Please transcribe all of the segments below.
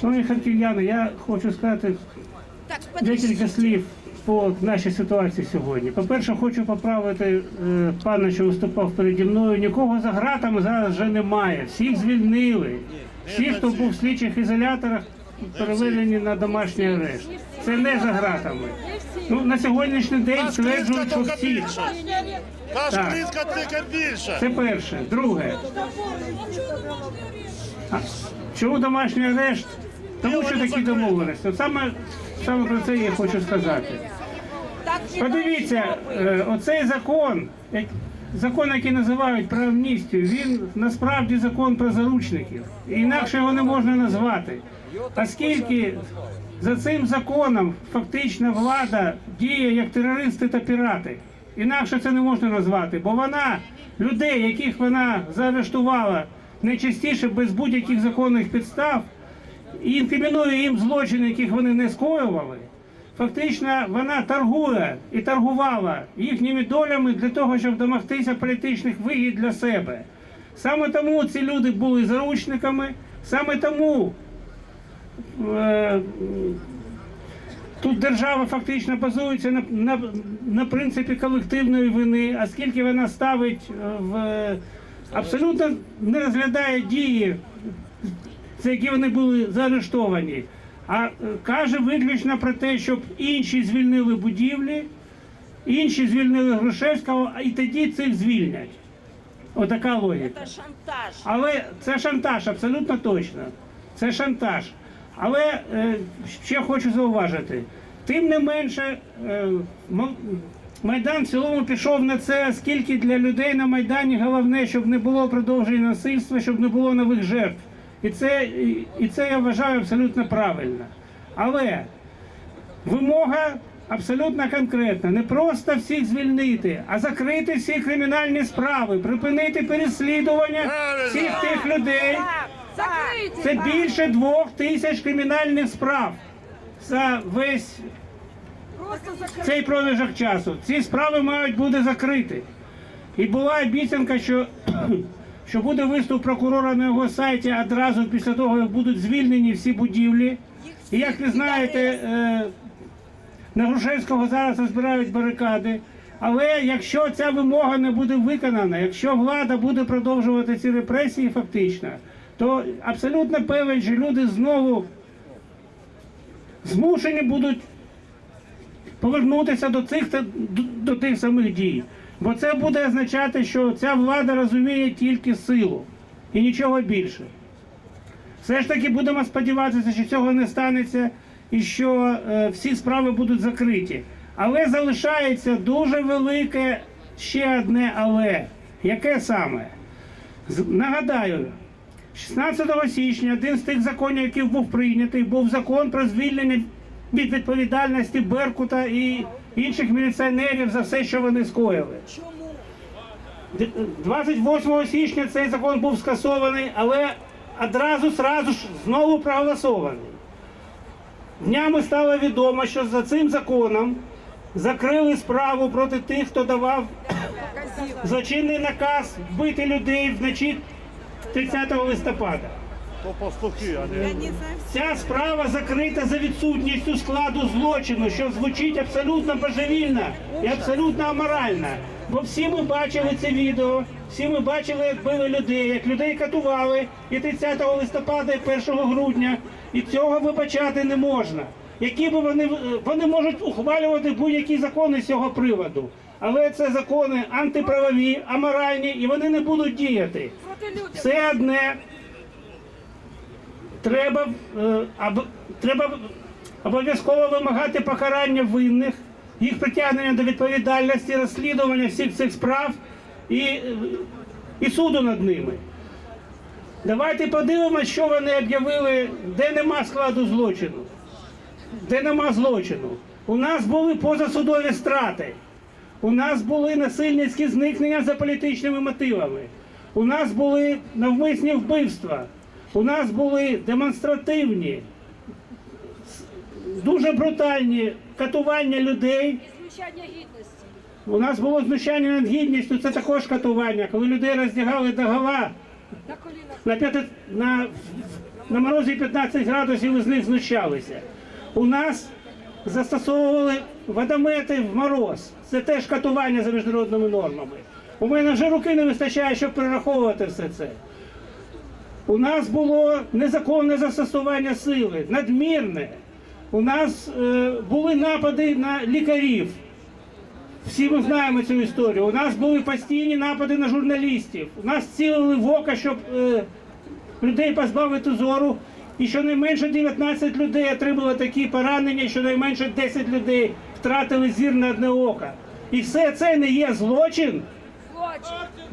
Шановні харків'яни, я хочу сказати Так, декілька слів по нашій ситуації сьогодні. По-перше, хочу поправити е, пана, що виступав переді мною. Нікого за ґратами зараз вже немає. Всіх звільнили. Всі, хто був в слідчих ізоляторах, переведені на домашній арешт. Це не за ґратами. Ну, на сьогоднішній день стверджують, що всі. Та Так. шклінка тільки більше. Це перше. Друге. А, чому домашній арешт? Тому що такі домовленості. Саме, саме про це я хочу сказати. Подивіться, е, оцей закон, закон, який називають про амністію, він насправді закон про заручників. Інакше його не можна назвати. Оскільки за цим законом фактично влада діє як терористи та пірати. Інакше це не можна назвати, бо вона людей, яких вона заарештувала найчастіше без будь-яких законних підстав, і інкримінує їм злочини, яких вони не скоювали. Фактично вона торгує і торгувала їхніми долями для того, щоб домогтися політичних вигід для себе. Саме тому ці люди були заручниками, саме тому е, тут держава фактично базується на, на, на принципі колективної вини, оскільки вона ставить е, в абсолютно не розглядає дії за які вони були заарештовані, а е, каже виключно про те, щоб інші звільнили будівлі, інші звільнили Грушевського, і тоді цих звільнять. Отака логіка. це шантаж. Але це шантаж, абсолютно точно. Це шантаж. Але е, ще хочу зауважити: тим не менше, е, Майдан в цілому пішов на це, оскільки для людей на Майдані головне, щоб не було продовження насильства, щоб не було нових жертв. І це, і- це я вважаю абсолютно правильно. Але вимога абсолютно конкретна. Не просто всіх звільнити, а закрити всі кримінальні справи, припинити переслідування всіх тих людей. Це більше двох тисяч кримінальних справ за весь цей проміжок часу. Ці справи мають бути закриті. І була обіцянка, що, що буде виступ прокурора на його сайті одразу після того, як будуть звільнені всі будівлі. І як ви знаєте, е, на Грушевського зараз розбирають барикади. Але якщо ця вимога не буде виконана, якщо влада буде продовжувати ці репресії фактично, то абсолютно певен, що люди знову змушені будуть повернутися до цих до тих самих дій. Бо це буде означати, що ця влада розуміє тільки силу і нічого більше. Все ж таки будемо сподіватися, що цього не станеться і що е, всі справи будуть закриті. Але залишається дуже велике ще одне але. Яке саме? Нагадаю, 16 січня один з тих законів, який був прийнятий, був закон про звільнення від відповідальності Беркута і інших міліціонерів за все, що вони скоїли. 28 січня цей закон був скасований, але одразу сразу ж знову проголосований. Днями стало відомо, що за цим законом закрили справу проти тих, хто давав злочинний наказ вбити людей вночі 30 листопада. То пастухи, а не... Ця справа закрита за відсутністю складу злочину, що звучить абсолютно божевільно і абсолютно аморально. Бо всі ми бачили це відео, всі ми бачили, як били людей, як людей катували і 30 листопада, і 1 грудня. І цього вибачати не можна. Які б вони вони можуть ухвалювати будь-які закони з цього приводу. Але це закони антиправові, аморальні, і вони не будуть діяти. Все одне треба, е, аб- треба обов'язково вимагати покарання винних, їх притягнення до відповідальності, розслідування всіх цих справ і, е, і суду над ними. Давайте подивимося, що вони об'явили, де нема складу злочину. Де нема злочину. У нас були позасудові страти. У нас були насильницькі зникнення за політичними мотивами. У нас були навмисні вбивства. У нас були демонстративні, дуже брутальні катування людей. Знущання гідності. У нас було знущання над гідністю, це також катування, коли людей роздягали до гола На, п'яти- на, на морозі 15 градусів із них знущалися. У нас застосовували водомети в мороз. Це теж катування за міжнародними нормами. У мене вже руки не вистачає, щоб перераховувати все це. У нас було незаконне застосування сили, надмірне. У нас е, були напади на лікарів. Всі ми знаємо цю історію. У нас були постійні напади на журналістів. У нас цілили в око, щоб е, людей позбавити зору. І щонайменше 19 людей отримали такі поранення, щонайменше 10 людей втратили зір на одне око. І все це не є злочин.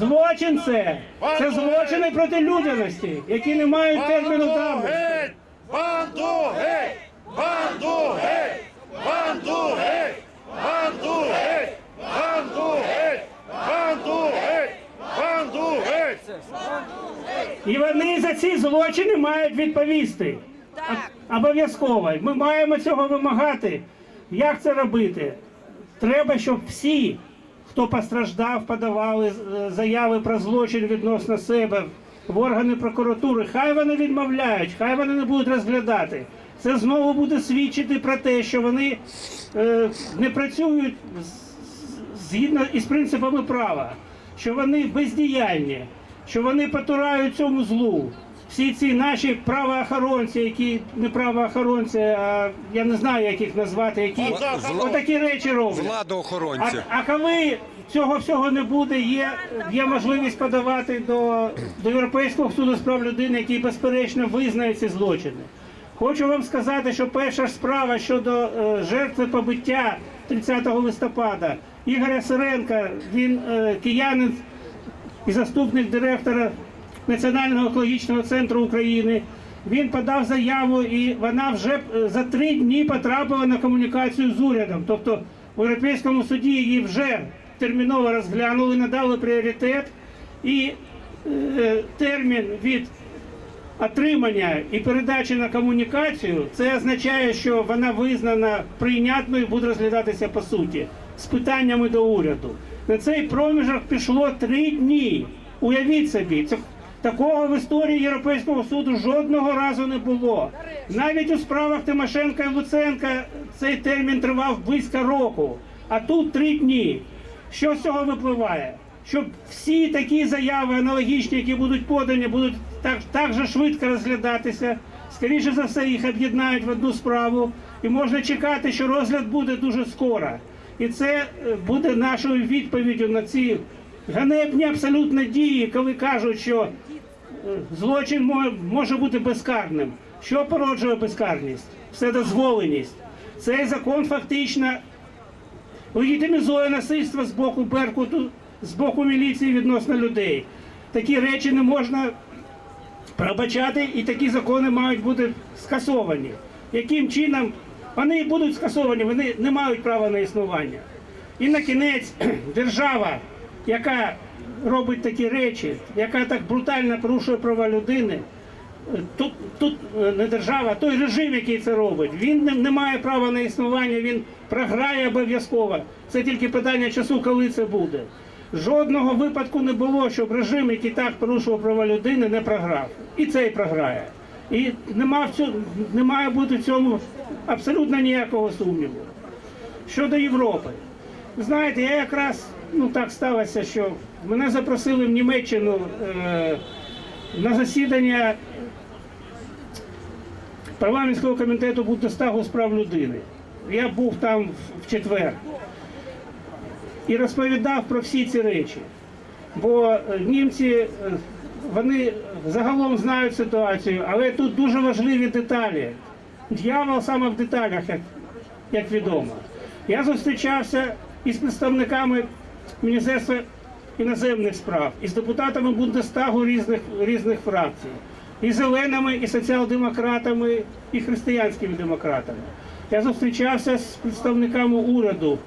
Злочин. Це. Це злочини проти людяності, які не мають терміну давності. Банду геть! Банду геть! Банду геть! Банду геть! Банду геть! Банду геть! Банду геть! І вони за ці злочини мають відповісти. Обов'язково. Ми маємо цього вимагати. Як це робити? Треба, щоб всі, хто постраждав, подавали е, заяви про злочин відносно себе в органи прокуратури. Хай вони відмовляють, хай вони не будуть розглядати. Це знову буде свідчити про те, що вони е, не працюють згідно із принципами права, що вони бездіяльні, що вони потурають цьому злу. Всі ці наші правоохоронці, які не правоохоронці, а я не знаю, як їх назвати, які Зла- отакі речі роблять. А, Владоохоронці. а коли цього всього не буде, є, є можливість подавати до, до Європейського суду з прав людини, який безперечно визнає ці злочини. Хочу вам сказати, що перша ж справа щодо е, жертви побиття 30 листопада Ігоря Сиренка, він е, киянин і заступник директора Національного екологічного центру України. Він подав заяву, і вона вже е, за три дні потрапила на комунікацію з урядом. Тобто у Європейському суді її вже терміново розглянули, надали пріоритет, і е, термін від отримання і передачі на комунікацію, це означає, що вона визнана прийнятною, буде розглядатися по суті з питаннями до уряду. На цей проміжок пішло три дні. Уявіть собі, це такого в історії Європейського суду жодного разу не було. Навіть у справах Тимошенка і Луценка цей термін тривав близько року, а тут три дні. Що з цього випливає? Щоб всі такі заяви аналогічні, які будуть подані, будуть так, так же швидко розглядатися. Скоріше за все, їх об'єднають в одну справу, і можна чекати, що розгляд буде дуже скоро. І це е, буде нашою відповіддю на ці ганебні абсолютно дії, коли кажуть, що злочин може бути безкарним. Що породжує безкарність? Вседозволеність. Цей закон фактично легітимізує насильство з боку Беркуту, з боку міліції відносно людей. Такі речі не можна пробачати, і такі закони мають бути скасовані. Яким чином вони будуть скасовані, вони не мають права на існування. І на кінець держава, яка робить такі речі, яка так брутально порушує права людини, Тут, тут е, не держава, той режим, який це робить, він не, не має права на існування, він програє обов'язково. Це тільки питання часу, коли це буде. Жодного випадку не було, щоб режим, який так порушував права людини, не програв. І цей програє. І не має бути в цьому абсолютно ніякого сумніву. Щодо Європи, знаєте, я якраз ну так сталося, що мене запросили в Німеччину е, на засідання парламентського комітету Бундестагу з прав людини. Я був там в- четвер і розповідав про всі ці речі. Бо е, німці е, вони загалом знають ситуацію, але тут дуже важливі деталі. Дьявол саме в деталях, як, як відомо. Я зустрічався із представниками Міністерства іноземних справ, із депутатами Бундестагу різних, різних фракцій, і зеленими, і соціал-демократами, і християнськими демократами. Я зустрічався з представниками уряду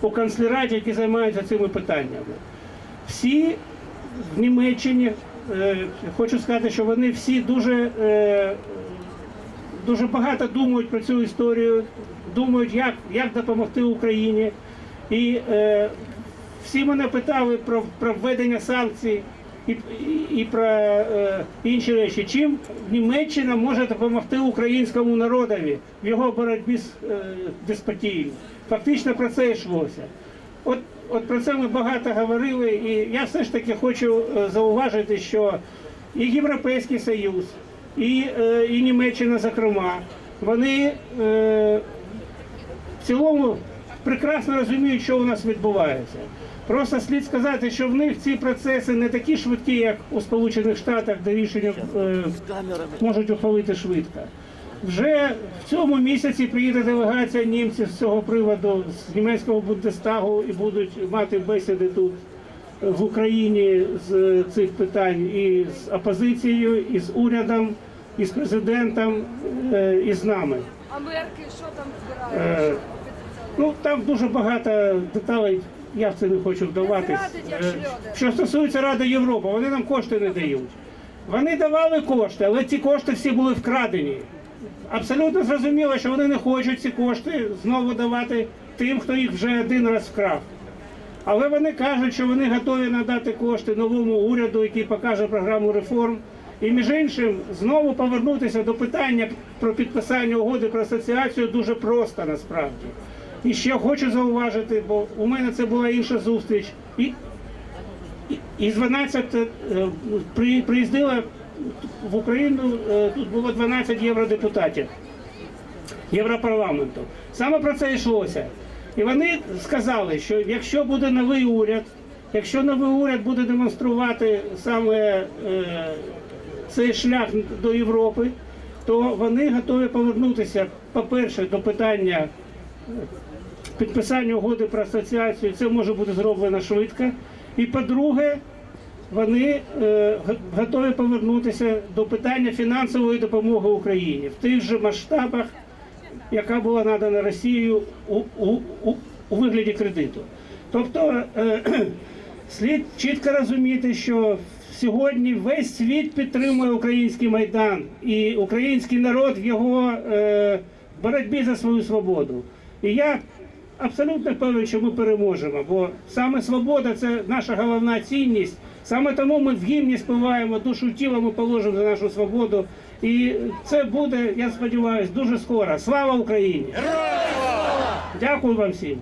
у канцлераті, які займаються цими питаннями. Всі в Німеччині, е, хочу сказати, що вони всі дуже, е, дуже багато думають про цю історію, думають, як, як допомогти Україні. І е, всі мене питали про, про введення санкцій і, і, і про е, інші речі. Чим Німеччина може допомогти українському народові в його боротьбі з е, деспотією? Фактично про це йшлося. От, от про це ми багато говорили, і я все ж таки хочу е, зауважити, що і Європейський Союз, і, е, і Німеччина, зокрема, вони е, в цілому прекрасно розуміють, що у нас відбувається. Просто слід сказати, що в них ці процеси не такі швидкі, як у Сполучених Штатах, де рішення е, можуть ухвалити швидко. Вже в цьому місяці приїде делегація німців з цього приводу з німецького Бундестагу і будуть мати бесіди тут е, в Україні з цих питань і з опозицією, і з урядом, і з президентом, е, і з нами. А мерки що там Е, збирають? Ну там дуже багато деталей. Я в це не хочу вдаватись. Е. Що стосується Ради Європи, вони нам кошти не дають. Вони давали кошти, але ці кошти всі були вкрадені. Абсолютно зрозуміло, що вони не хочуть ці кошти знову давати тим, хто їх вже один раз вкрав. Але вони кажуть, що вони готові надати кошти новому уряду, який покаже програму реформ. І між іншим знову повернутися до питання про підписання угоди про асоціацію дуже просто насправді. І ще хочу зауважити, бо у мене це була інша зустріч. І, і, із 12 е, при, приїздила в Україну, е, тут було 12 євродепутатів. Європарламенту. Саме про це йшлося. І вони сказали, що якщо буде новий уряд, якщо новий уряд буде демонструвати саме е, цей шлях до Європи, то вони готові повернутися, по-перше, до питання підписання угоди про асоціацію. Це може бути зроблено швидко. І по-друге, вони е, готові повернутися до питання фінансової допомоги Україні в тих же масштабах, яка була надана Росією у, у, у, у вигляді кредиту. Тобто е, слід чітко розуміти, що сьогодні весь світ підтримує український майдан і український народ в його е, боротьбі за свою свободу. І я абсолютно певен, що ми переможемо, бо саме свобода це наша головна цінність. Саме тому ми в гімні співаємо душу тіла, ми положимо за нашу свободу. І це буде, я сподіваюся, дуже скоро. Слава Україні! Дякую вам всім.